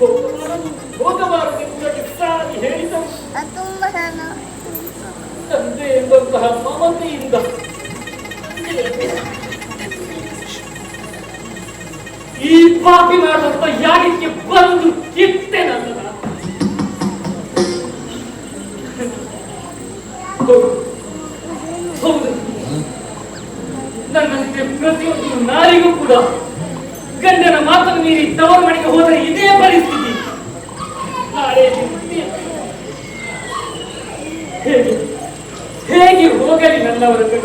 ಹೋಗಬಾರದು ಹೋಗಬಾರದು ಸಾರಿ ಹೇಳಿದರು ತಂದೆ ಎಂಬಂತಹ ಮಮತೆಯಿಂದ ಈ ಪಾಪಿ ಮಾಡುವಂತ ಯಾಗಕ್ಕೆ ಬಂದು ಕಿತ್ತೆ ನನ್ನ ಹೌದು. ನನ್ನಂತೆ ಪ್ರತಿಯೊಂದು ನಾರಿಗೂ ಕೂಡ ಗಂಡನ ಮಾತನ್ನು ಮೀರಿ ತವರ ಮನೆಗೆ ಹೋದರೆ ಇದೇ ಪರಿಸ್ಥಿತಿ. ನಾಳೆ. ಹೇಗೆ? நீர் உலகை நல்லவர்கள்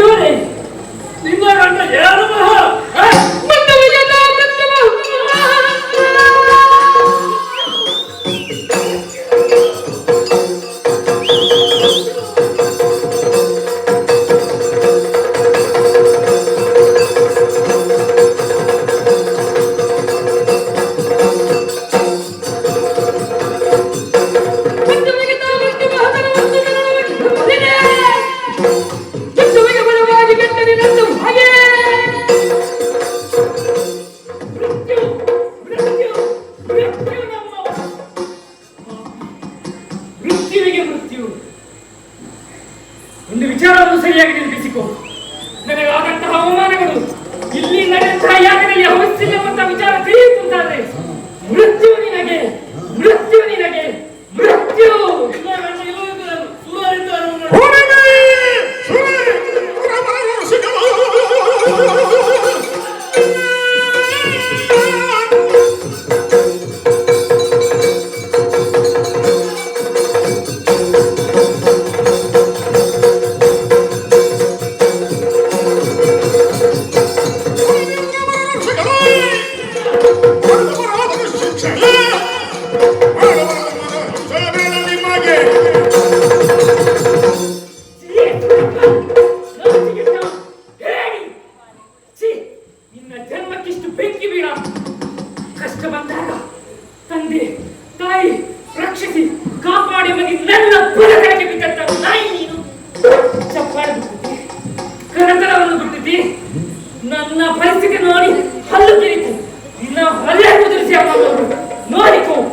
ಒಂದು ವಿಚಾರವನ್ನು ಸರಿಯಾಗಿ ನೆನಪಿಸಿಕೊ. ನನಗಾದಂತಹ ಅವಮಾನಗಳು Noricum!